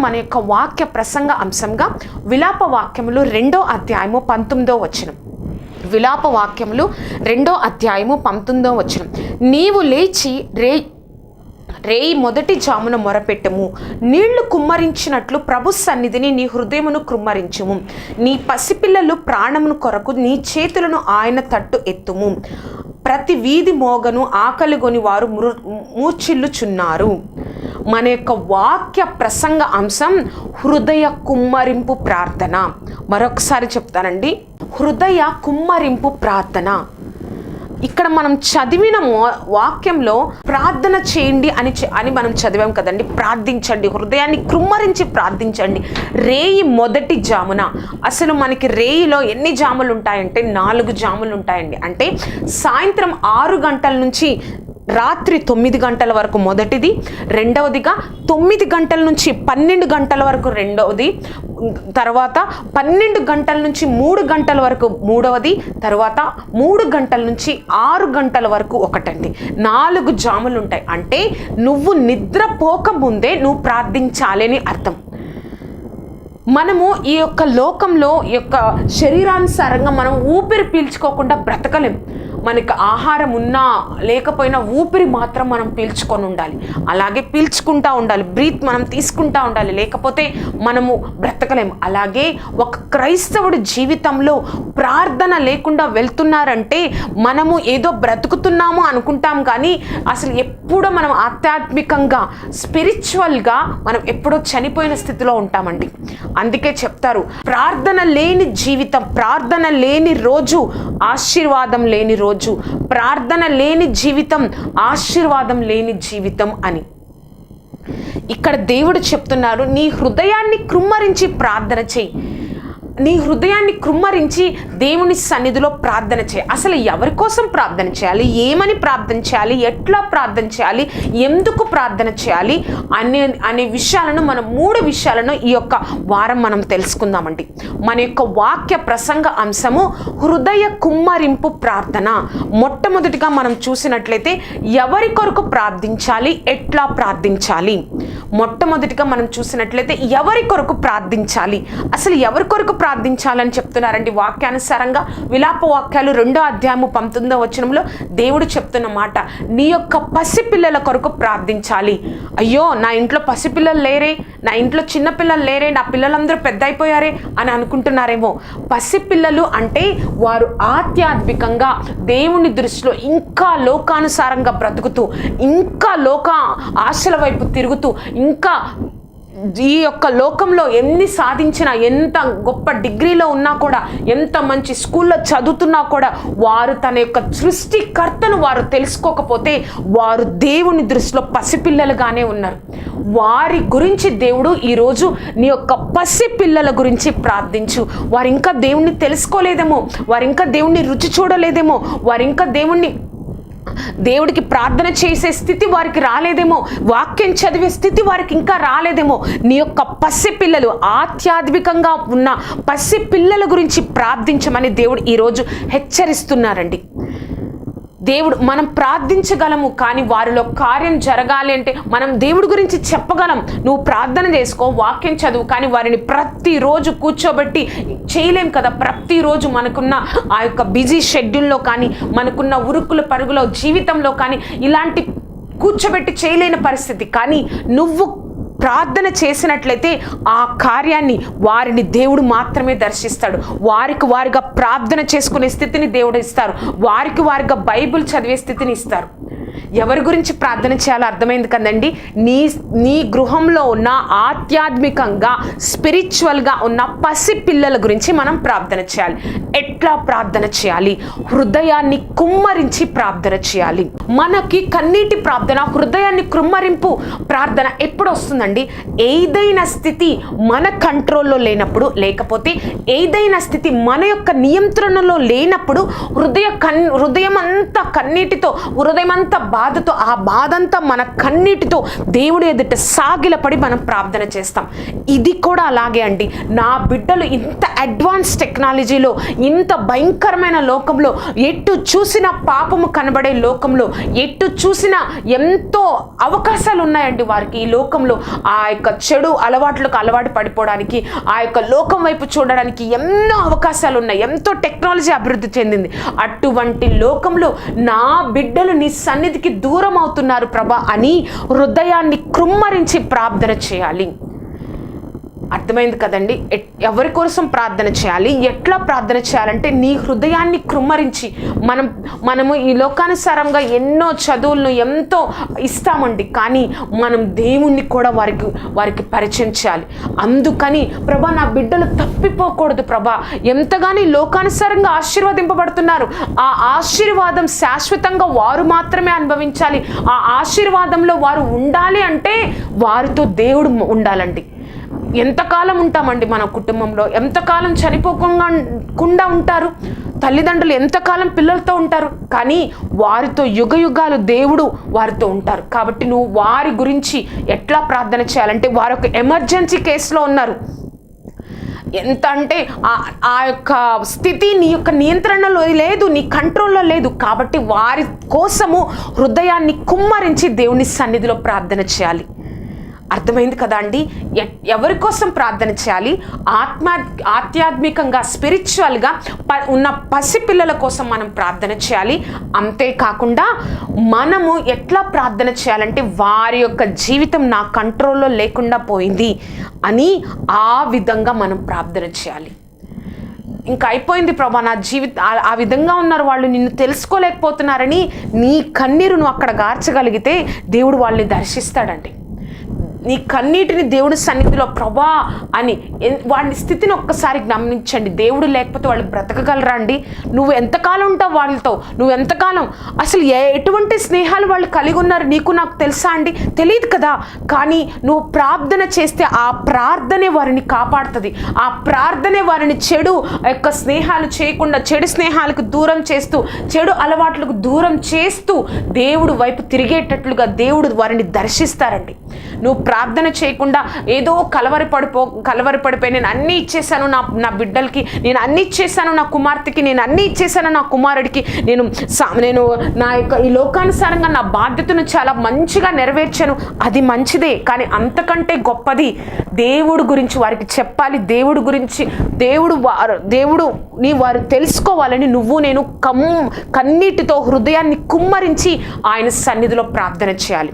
మన యొక్క వాక్య ప్రసంగ అంశంగా విలాప వాక్యములు రెండో అధ్యాయము పంతొమ్మిదో వచనం. విలాప వాక్యములు రెండో అధ్యాయము పంతొమ్మిదో వచనం. నీవు లేచి రే రేయి మొదటి జామున మొరపెట్టము. నీళ్ళు కుమ్మరించినట్లు ప్రభు సన్నిధిని నీ హృదయమును కుమ్మరించుము. నీ పసిపిల్లలు ప్రాణమును కొరకు నీ చేతులను ఆయన తట్టు ఎత్తుము. ప్రతి వీధి మోగను ఆకలిగొని వారు మృ మూర్చిల్లుచున్నారు మన యొక్క వాక్య ప్రసంగ అంశం హృదయ కుమ్మరింపు ప్రార్థన. మరొకసారి చెప్తానండి. హృదయ కుమ్మరింపు ప్రార్థన. ఇక్కడ మనం చదివిన వాక్యంలో ప్రార్థన చేయండి అని అని మనం చదివాం కదండి. ప్రార్థించండి. హృదయాన్ని కృమ్మరించి ప్రార్థించండి. రేయి మొదటి జామున. అసలు మనకి రేయిలో ఎన్ని జాములు ఉంటాయంటే నాలుగు జాములు ఉంటాయండి అంటే సాయంత్రం ఆరు గంటల నుంచి రాత్రి తొమ్మిది గంటల వరకు మొదటిది రెండవదిగా తొమ్మిది గంటల నుంచి పన్నెండు గంటల వరకు రెండవది తర్వాత పన్నెండు గంటల నుంచి మూడు గంటల వరకు మూడవది తర్వాత మూడు గంటల నుంచి ఆరు గంటల వరకు ఒకటండి. నాలుగు జాములు ఉంటాయి. అంటే నువ్వు నిద్రపోక ముందే నువ్వు ప్రార్థించాలి అని అర్థం. మనము ఈ యొక్క లోకంలో ఈ యొక్క శరీరానుసారంగా మనం ఊపిరి పీల్చుకోకుండా బ్రతకలేం. మనకి ఆహారం ఉన్నా లేకపోయినా ఊపిరి మాత్రం మనం పీల్చుకొని ఉండాలి. అలాగే పీల్చుకుంటా ఉండాలి. బ్రీత్ మనం తీసుకుంటా ఉండాలి. లేకపోతే మనము బ్రతకలేం అలాగే ఒక క్రైస్తవుడి జీవితంలో ప్రార్థన లేకుండా వెళ్తున్నారంటే మనము ఏదో బ్రతుకుతున్నాము అనుకుంటాం కానీ అసలు ఎప్పుడో మనం ఆధ్యాత్మికంగా స్పిరిచువల్గా మనం ఎప్పుడో చనిపోయిన స్థితిలో ఉంటామండి. అందుకే చెప్తారు ప్రార్థన లేని జీవితం ప్రార్థన లేని రోజు ఆశీర్వాదం లేని రోజు ప్రార్థన లేని జీవితం ఆశీర్వాదం లేని జీవితం అని. ఇక్కడ దేవుడు చెప్తున్నారు నీ హృదయాన్ని కృమ్మరించి ప్రార్థన చేయి. నీ హృదయాన్ని కృమ్మరించి దేవుని సన్నిధిలో ప్రార్థన చేయి. అసలు ఎవరి కోసం ప్రార్థన చేయాలి? ఏమని ప్రార్థన చేయాలి? ఎట్లా ప్రార్థన చేయాలి? ఎందుకు ప్రార్థన చేయాలి? అనే అనే విషయాలను మనం మూడు విషయాలను ఈ యొక్క వారం మనం తెలుసుకుందామండి. మన యొక్క వాక్య ప్రసంగ అంశము హృదయ కుమ్మరింపు ప్రార్థన. మొట్టమొదటిగా మనం చూసినట్లయితే ఎవరి కొరకు ప్రార్థించాలి? ఎట్లా ప్రార్థించాలి? మొట్టమొదటిగా మనం చూసినట్లయితే ఎవరి కొరకు ప్రార్థించాలి? అసలు ఎవరి కొరకు ప్రార్థించాలని చెప్తున్నారండి? వాక్యానుసారంగా విలాప వాక్యాలు రెండో అధ్యాయము పంతొమ్మిదో వచనంలో దేవుడు చెప్తున్న మాట నీ యొక్క పసిపిల్లల కొరకు ప్రార్థించాలి. అయ్యో నా ఇంట్లో పసిపిల్లలు లేరే? నా ఇంట్లో చిన్నపిల్లలు లేరే నా పిల్లలందరూ పెద్ద అయిపోయారే అని అనుకుంటున్నారేమో. పసిపిల్లలు అంటే వారు ఆధ్యాత్మికంగా దేవుని దృష్టిలో ఇంకా లోకానుసారంగా బ్రతుకుతూ ఇంకా లోక ఆశల వైపు తిరుగుతూ ఇంకా ఈ యొక్క లోకంలో ఎన్ని సాధించినా ఎంత గొప్ప డిగ్రీలో ఉన్నా కూడా ఎంత మంచి స్కూల్లో చదువుతున్నా కూడా వారు తన యొక్క సృష్టికర్తను వారు తెలుసుకోకపోతే వారు దేవుని దృష్టిలో పసిపిల్లలుగానే ఉన్నారు. వారి గురించి దేవుడు ఈరోజు నీ యొక్క పసిపిల్లల గురించి ప్రార్థించు. వారు ఇంకా దేవుణ్ణి తెలుసుకోలేదేమో వారు ఇంకా దేవుణ్ణి రుచి చూడలేదేమో వారు ఇంకా దేవుణ్ణి దేవుడికి ప్రార్థన చేసే స్థితి వారికి రాలేదేమో వాక్యం చదివే స్థితి వారికి ఇంకా రాలేదేమో. నీ యొక్క పసి పిల్లలు ఆధ్యాత్మికంగా ఉన్న పసి పిల్లల గురించి ప్రార్థించమని దేవుడు ఈరోజు హెచ్చరిస్తున్నారండి. దేవుడు మనం ప్రార్థించగలము కానీ వారిలో కార్యం జరగాలి అంటే మనం దేవుడి గురించి చెప్పగలం. నువ్వు ప్రార్థన చేసుకో వాక్యం చదువు కానీ వారిని ప్రతిరోజు కూర్చోబెట్టి చేయలేం కదా. ప్రతిరోజు మనకున్న ఆ యొక్క బిజీ షెడ్యూల్లో కానీ మనకున్న ఉరుకుల పరుగులో జీవితంలో కానీ ఇలాంటి కూర్చోబెట్టి చేయలేని పరిస్థితి. కానీ నువ్వు ప్రార్థన చేసినట్లయితే ఆ కార్యాన్ని వారిని దేవుడు మాత్రమే దర్శిస్తాడు. వారికి వారిగా ప్రార్థన చేసుకునే స్థితిని దేవుడు ఇస్తారు. వారికి వారిగా బైబిల్ చదివే స్థితిని ఇస్తారు. ఎవరి గురించి ప్రార్థన చేయాలో అర్థమైంది కదండి? నీ నీ గృహంలో ఉన్న ఆధ్యాత్మికంగా స్పిరిచువల్గా ఉన్న పసి పిల్లల గురించి మనం ప్రార్థన చేయాలి. ఎట్లా ప్రార్థన చేయాలి? హృదయాన్ని కుమ్మరించి ప్రార్థన చేయాలి. మనకి కన్నీటి ప్రార్థన హృదయాన్ని కుమ్మరింపు ప్రార్థన ఎప్పుడు వస్తుందండి ఏదైనా స్థితి మన కంట్రోల్లో లేనప్పుడు లేకపోతే ఏదైనా స్థితి మన యొక్క నియంత్రణలో లేనప్పుడు హృదయ కన్ హృదయం అంతా కన్నీటితో హృదయం అంతా బాధతో ఆ బాధ అంతా మన కన్నీటితో దేవుడి ఎదుట సాగిలపడి మనం ప్రార్థన చేస్తాం. ఇది కూడా అలాగే అండి. నా బిడ్డలు ఇంత అడ్వాన్స్ టెక్నాలజీలో ఇంత భయంకరమైన లోకంలో ఎటు చూసిన పాపము కనబడే లోకంలో ఎటు చూసిన ఎంతో అవకాశాలు ఉన్నాయండి వారికి ఈ లోకంలో. ఆ యొక్క చెడు అలవాట్లకు అలవాటు పడిపోవడానికి ఆ యొక్క లోకం వైపు చూడడానికి ఎన్నో అవకాశాలు ఉన్నాయి. ఎంతో టెక్నాలజీ అభివృద్ధి చెందింది. అటువంటి లోకంలో నా బిడ్డలు నీ సన్నిధికి దూరం అవుతున్నారు ప్రభా అని హృదయాన్ని కృమ్మరించి ప్రార్థన చేయాలి. అర్థమైంది కదండి. ఎట్- ఎవరి కోసం ప్రార్థన చేయాలి? ఎట్లా ప్రార్థన చేయాలంటే నీ హృదయాన్ని కృమ్మరించి మనం మనము ఈ లోకానుసారంగా ఎన్నో చదువులను ఎంతో ఇస్తామండి. కానీ మనం దేవుణ్ణి కూడా వారికి వారికి పరిచయం చేయాలి. అందుకని ప్రభా నా బిడ్డలు తప్పిపోకూడదు ప్రభా. ఎంతగానో లోకానుసారంగా ఆశీర్వదింపబడుతున్నారు. ఆ ఆశీర్వాదం శాశ్వతంగా వారు మాత్రమే అనుభవించాలి. ఆ ఆశీర్వాదంలో వారు ఉండాలి అంటే వారితో దేవుడు ఉండాలండి. ఎంతకాలం ఉంటామండి మన కుటుంబంలో? ఎంతకాలం చనిపోకుండా ఉంటారు? తల్లిదండ్రులు ఎంతకాలం పిల్లలతో ఉంటారు? కానీ వారితో యుగ యుగాలు దేవుడు వారితో ఉంటారు. కాబట్టి నువ్వు వారి గురించి ఎట్లా ప్రార్థన చేయాలంటే వారు ఒక ఎమర్జెన్సీ కేసులో ఉన్నారు. ఎంత అంటే ఆ- ఆ యొక్క స్థితి నీ యొక్క నియంత్రణలో లేదు నీ కంట్రోల్లో లేదు. కాబట్టి వారి కోసము హృదయాన్ని కుమ్మరించి దేవుని సన్నిధిలో ప్రార్థన చేయాలి. అర్థమైంది కదా అండి? ఎ- ఎవరి కోసం ప్రార్థన చేయాలి? ఆత్మ ఆధ్యాత్మికంగా స్పిరిచువల్గా ప ఉన్న పసిపిల్లల కోసం మనం ప్రార్థన చేయాలి. అంతేకాకుండా మనము ఎట్లా ప్రార్థన చేయాలంటే వారి యొక్క జీవితం నా కంట్రోల్లో లేకుండా పోయింది అని ఆ విధంగా మనం ప్రార్థన చేయాలి. ఇంకా అయిపోయింది ప్రభా నా జీవిత ఆ- ఆ విధంగా ఉన్నారు వాళ్ళు నిన్ను తెలుసుకోలేకపోతున్నారని నీ కన్నీరు నువ్వు అక్కడ గార్చగలిగితే దేవుడు వాళ్ళని దర్శిస్తాడండి. నీ కన్నీటిని దేవుడి సన్నిధిలో ప్రభా అని వాడి స్థితిని ఒక్కసారి గమనించండి. దేవుడు లేకపోతే వాళ్ళు బ్రతకగలరా అండి? నువ్వు ఎంతకాలం ఉంటావు వాళ్ళతో? నువ్వు ఎంతకాలం? అసలు ఏ ఎటువంటి స్నేహాలు వాళ్ళు కలిగి ఉన్నారు నీకు నాకు తెలుసా అండి? తెలియదు కదా. కానీ నువ్వు ప్రార్థన చేస్తే ఆ ప్రార్థనే వారిని కాపాడుతుంది. ఆ ప్రార్థనే వారిని చెడు యొక్క స్నేహాలు చేయకుండా చెడు స్నేహాలకు దూరం చేస్తూ చెడు అలవాట్లకు దూరం చేస్తూ దేవుడు వైపు తిరిగేటట్లుగా దేవుడు వారిని దర్శిస్తారండి. నువ్వు ప్రార్థన చేయకుండా ఏదో కలవరి పడిపో కలవరి పడిపోయి నేను అన్నీ ఇచ్చేసాను నా నా బిడ్డలకి నేను అన్నీ ఇచ్చేసాను నా కుమార్తెకి నేను అన్నీ ఇచ్చేసాను నా కుమారుడికి నేను సా- నేను నా యొక్క ఈ లోకానుసారంగా నా బాధ్యతను చాలా మంచిగా నెరవేర్చాను. అది మంచిదే కానీ అంతకంటే గొప్పది దేవుడు గురించి వారికి చెప్పాలి. దేవుడు గురించి దేవుడు వారు దేవుడు నీ వారు తెలుసుకోవాలని నువ్వు నేను కమ్ కన్నీటితో హృదయాన్ని కుమ్మరించి ఆయన సన్నిధిలో ప్రార్థన చేయాలి.